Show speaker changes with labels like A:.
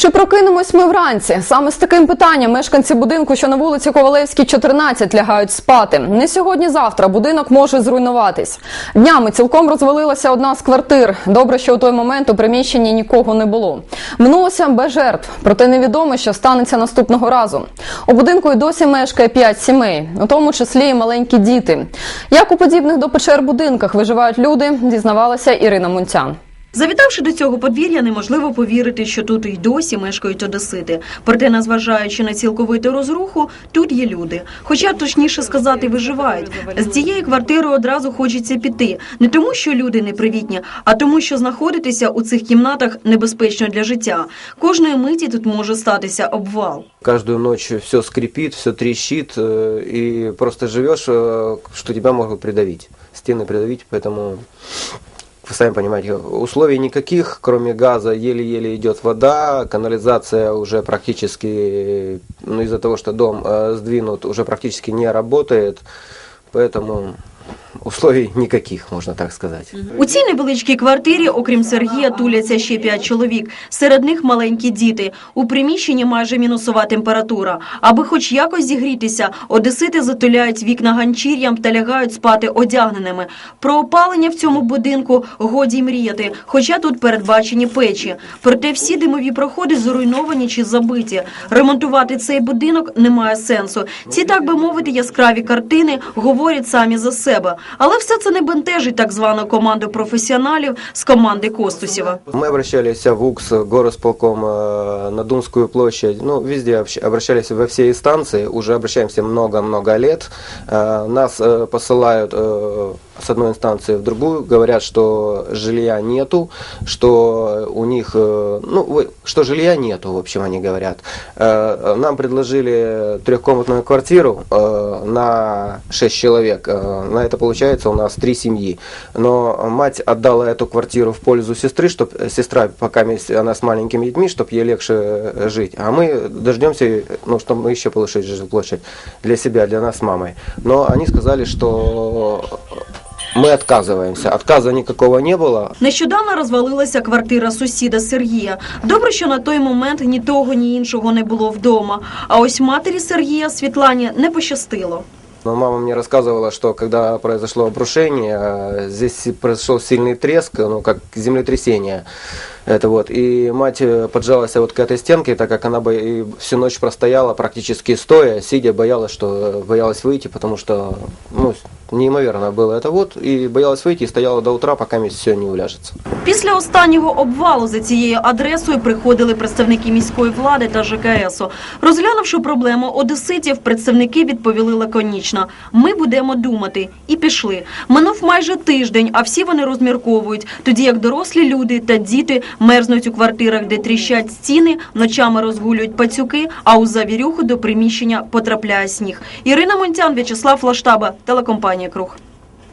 A: Чи прокинемось ми вранці? Саме з таким питанням мешканці будинку, що на вулиці Ковалевській, 14, лягають спати. Не сьогодні-завтра будинок може зруйнуватись. Днями цілком розвалилася одна з квартир. Добре, що у той момент у приміщенні нікого не було. Минулося без жертв, проте невідомо, що станеться наступного разу. У будинку й досі мешкає 5 сімей, у тому числі і маленькі діти. Як у подібних до печер будинках виживають люди, дізнавалася Ірина Мунцян.
B: Завітавши до цього подвір'я, неможливо повірити, що тут і досі мешкають одесити. Проте, незважаючи на цілковиту розруху, тут є люди. Хоча, точніше сказати, виживають. З цієї квартири одразу хочеться піти. Не тому, що люди непривітні, а тому, що знаходитися у цих кімнатах небезпечно для життя. Кожної миті тут може статися обвал.
C: Каждую ночь все скрипит, все трещит, э, и просто живешь, э, что тебя могут придавить, стены придавить, поэтому вы сами понимаете, условий никаких, кроме газа, еле-еле идет вода, канализация уже практически, ну из-за того, что дом э, сдвинут, уже практически не работает, поэтому условий никаких, можно так сказать.
B: У цій невеличкій квартирі, окрім Сергія, туляться ще п'ять чоловік. Серед них маленькі діти. У приміщенні майже мінусова температура. Аби хоч якось зігрітися, одесити затуляють вікна ганчір'ям та лягають спати одягненими. Про опалення в цьому будинку годі й мріяти, хоча тут передбачені печі. Проте всі димові проходи зруйновані чи забиті. Ремонтувати цей будинок немає сенсу. Ці, так би мовити, яскраві картини говорять самі за себе. Але все це не бентежить так звану команду професіоналів з команди Костусєва.
C: Мы обращались в УКС, горосполком, э, на Думскую площадь, ну, везде общ- обращались во все инстанции, уже обращаемся много-много лет. Э, Нас э, посылают э, с одной инстанции в другую, говорят, что жилья нету, что у них, э, ну, что жилья нету, в общем, они говорят. Э, Нам предложили трехкомнатную квартиру э, на 6 человек. На это получается у нас три семьи. Но мать отдала эту квартиру в пользу сестры, чтобы сестра, пока она с маленькими детьми, чтобы ей легче жить. А мы дождемся, ну, чтобы мы еще получили жилплощадь для себя, для нас с мамой. Но они сказали, что мы отказываемся. Отказа никакого не было.
B: Нещодавно розвалилася квартира сусіда Сергія. Добре, що на той момент ні того, ні іншого не було вдома. А ось матері Сергія Світлані не пощастило.
C: Но мама мне рассказывала, что когда произошло обрушение, э, здесь произошел сильный треск, ну, как землетрясение. Это вот. И мать э, поджалась вот к этой стенке, так как она бы и всю ночь простояла практически стоя, сидя, боялась, что э, боялась выйти, потому что ну, неимоверно было это вот, и боялась выйти, и стояла до утра, пока все не уляжется.
B: Після останнього обвалу за цією адресою приходили представники міської влади та ЖКСу. Розглянувши проблему одеситів, представники відповіли лаконічно: ми будемо думати. І пішли. Минув майже тиждень, а всі вони розмірковують, тоді як дорослі люди та діти мерзнуть у квартирах, де тріщать стіни, ночами розгулюють пацюки, а у завірюху до приміщення потрапляє сніг. Ірина Монтян, В'ячеслав Лаштаба, телекомпанія Круг.